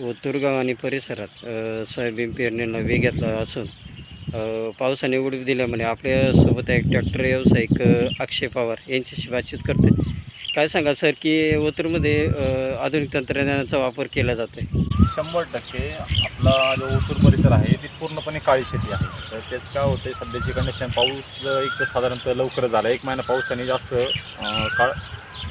ओतूरगाव आणि परिसरात सोयाबीन पेरणीला वेग घेतला असून पावसाने उडीप दिल्यामुळे आपल्यासोबत एक ट्रॅक्टर व्यावसायिक अक्षय पवार यांच्याशी बातचीत करते काय सांगा सर की ओतूरमध्ये आधुनिक तंत्रज्ञानाचा वापर केला जातो आहे शंभर टक्के. आपला जो ओतूर परिसर आहे ती पूर्णपणे काळी शेती आहे. तर तेच काय होते सध्याची कंडिशन पाऊस एक साधारणतः लवकर झाला एक महिना पावसाने जास्त काळ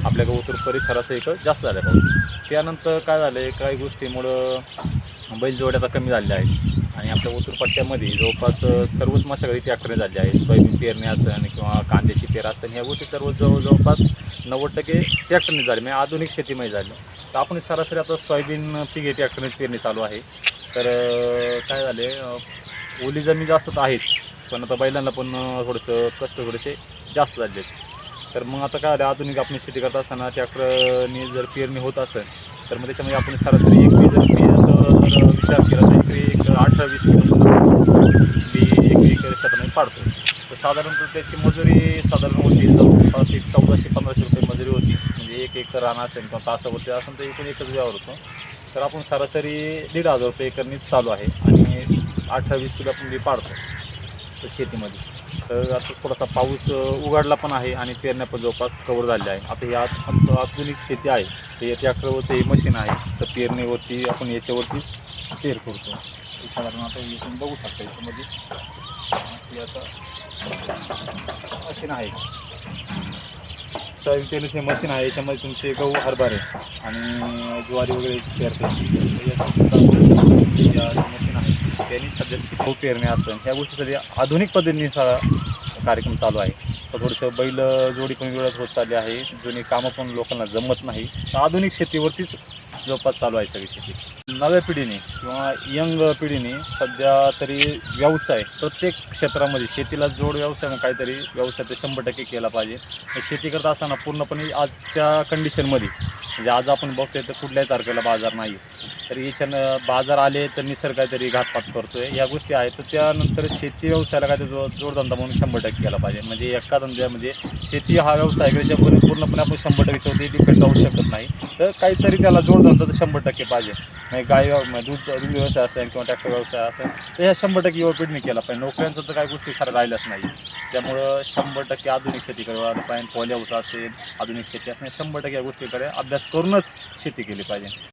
आपल्या ओतूर परिसराचं एक जास्त झाला पाऊस. त्यानंतर काय झालं आहे काही गोष्टीमुळं बैलजोड आता कमी झालेल्या आहेत. आणि आपल्या ओतूरपट्ट्यामध्ये जवळपास सर्वच मशागती ट्रॅक्टरने झाली आहे सोयाबीन पेरणी असेल किंवा कांद्याची पेर असेल ह्या गोष्टी सर्व जवळ जवळपास नव्वद टक्के ट्रॅक्टरने झाले म्हणजे आधुनिक शेतीमध्ये झाले. तर आपण सरासरी आता सोयाबीन पीक हे ट्रॅक्टरने पेरणी चालू आहे. तर काय झाले ओली जमीन जास्त तर आहेच पण आता बैलांना पण थोडंसं कष्ट थोडेसे जास्त झाले आहेत तर मग आता काय झालं आधुनिक आपण शेती करत असताना ट्रॅक्टरने जर पेरणी होत असेल तर मग त्याच्यामध्ये आपण सरासरी एकरी जर बियाचा विचार केला तर एकरी एक अठरा वीस किलो बी एकरी शेतामध्ये पाडतो. तर साधारणतः त्याची मजुरी साधारण होती जवळपास एक चौदाशे पंधराशे रुपये मजुरी होती. म्हणजे एक एकर रान असेल किंवा तासावरती असेल तर एकूण एकच व्यवहार होतो. तर आपण सरासरी दीड हजार रुपये एकरनी चालू आहे आणि अठरा वीस किलो आपण बी पाडतो. तर शेतीमध्ये. तर आता थोडासा पाऊस उघडला पण आहे आणि पेरण्या पण जवळपास कवर झाल्या आहे. आता हे आज आत- आधुनिक शेती आहे. तर या ट्रॅक्टरवरचं हे मशीन आहे. तर पेरणीवरती आपण याच्यावरती पेर करतो. साधारण आता हे तुम्ही बघू शकता याच्यामध्ये. आता मशीन आहे. सोयाबीन पेरणीचं हे मशीन आहे. याच्यामध्ये तुमचे गहू हरभरे आणि ज्वारी वगैरे पेरते त्यांनी सध्या गहू पेरणे असेल. ह्या गोष्टीसाठी आधुनिक पद्धतीने सा कार्यक्रम चालू आहे. तर थोडंसं बैल जोडी पण वेळात होत चालली आहे. जुनी कामं पण लोकांना जमत नाही. तर आधुनिक शेतीवरतीच जवळपास चालू आहे सगळी शेती. नव्या पिढीने किंवा यंग पिढीने सध्या तरी व्यवसाय प्रत्येक क्षेत्रामध्ये शेतीला जोड व्यवसाय मग काहीतरी व्यवसाय ते शंभर टक्के केला पाहिजे. शेती करत असताना पूर्णपणे आजच्या कंडिशनमध्ये म्हणजे आज आपण बघतोय तर कुठल्याही तारखेला बाजार नाही. तर याच्यानं बाजार आले तर निसर्ग काहीतरी घातपात करतोय. या गोष्टी आहेत. तर त्यानंतर शेती व्यवसायाला काहीतरी जो जोडधंदा म्हणून शंभर टक्के केला पाहिजे. म्हणजे एका धंद्या म्हणजे शेती हा व्यवसाय त्याच्यावर पूर्णपणे आपण शंभर टक्केवरती डिपेंड राहू शकत नाही. तर काहीतरी त्याला जोडधंदा तर शंभर टक्के पाहिजे. म्हणजे गाय म्हणजे दूध दूध व्यवसाय असेल किंवा ट्रॅक्टर व्यवसाय असेल तर ह्या शंभर टक्के युवापिढीने केला पाहिजे. नोकऱ्यांचं तर काही गोष्टी खरं राहिल्याच नाही. त्यामुळं शंभर टक्के आधुनिक शेती वळायला पाहिजे पॉली हाऊस असेल आधुनिक शेती असेल शंभर टक्के या गोष्टीकडे अभ्यास करूनच शेती केली पाहिजे.